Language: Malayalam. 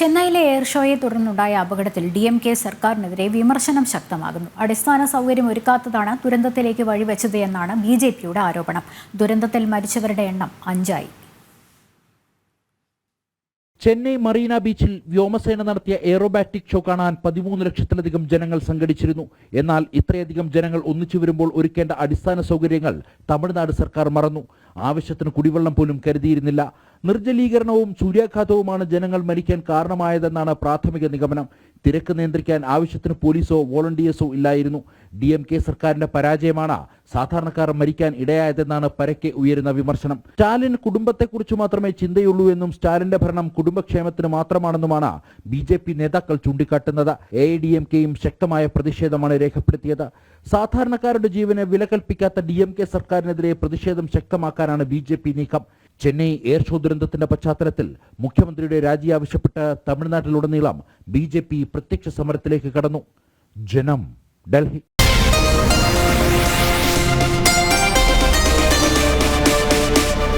ചെന്നൈയിലെ എയർ ഷോയെ തുടർന്നുണ്ടായ അപകടത്തിൽ ഡി എം കെ സർക്കാരിനെതിരെ വിമർശനം ശക്തമാകുന്നു. അടിസ്ഥാന സൗകര്യം ഒരുക്കാത്തതാണ് ദുരന്തത്തിലേക്ക് വഴിവെച്ചത് എന്നാണ് ബി ജെ പിയുടെ ആരോപണം. ദുരന്തത്തിൽ മരിച്ചവരുടെ എണ്ണം അഞ്ചായി. ചെന്നൈ മറീന ബീച്ചിൽ വ്യോമസേന നടത്തിയ എയറോബാറ്റിക് ഷോ കാണാൻ പതിമൂന്ന് ലക്ഷത്തിലധികം ജനങ്ങൾ സംഘടിച്ചിരുന്നു. എന്നാൽ ഇത്രയധികം ജനങ്ങൾ ഒന്നിച്ചു വരുമ്പോൾ ഒരുക്കേണ്ട അടിസ്ഥാന സൗകര്യങ്ങൾ തമിഴ്നാട് സർക്കാർ മറന്നു. ആവശ്യത്തിന് കുടിവെള്ളം പോലും കരുതിയിരുന്നില്ല. നിർജലീകരണവും സൂര്യാഘാതവുമാണ് ജനങ്ങൾ മരിക്കാൻ കാരണമായതെന്നാണ് പ്രാഥമിക നിഗമനം. തിരക്ക് നിയന്ത്രിക്കാൻ ആവശ്യത്തിന് പോലീസോ വോളണ്ടിയേഴ്സോ ഇല്ലായിരുന്നു. ഡി എം കെ സർക്കാരിന്റെ പരാജയമാണ് സാധാരണക്കാർ മരിക്കാൻ ഇടയായതെന്നാണ് പരക്കെ ഉയരുന്ന വിമർശനം. സ്റ്റാലിൻ കുടുംബത്തെക്കുറിച്ച് മാത്രമേ ചിന്തയുള്ളൂ എന്നും സ്റ്റാലിന്റെ ഭരണം കുടുംബക്ഷേമത്തിന് മാത്രമാണെന്നുമാണ് ബി ജെ പി നേതാക്കൾ ചൂണ്ടിക്കാട്ടുന്നത്. എ ഡി എം കെയും ശക്തമായ പ്രതിഷേധമാണ് രേഖപ്പെടുത്തിയത്. സാധാരണക്കാരുടെ ജീവന് വിലകൽപ്പിക്കാത്ത ഡി എം കെ സർക്കാരിനെതിരെ പ്രതിഷേധം ശക്തമാക്കാനാണ് ബി ജെ പി നീക്കം. ചെന്നൈ എയർ ഷോ ദുരന്തത്തിന്റെ പശ്ചാത്തലത്തിൽ മുഖ്യമന്ത്രിയുടെ രാജി ആവശ്യപ്പെട്ട് തമിഴ്നാട്ടിലുടനീളം ബി ജെ പി പ്രത്യക്ഷ സമരത്തിലേക്ക് കടന്നു. ജനം ഡൽഹി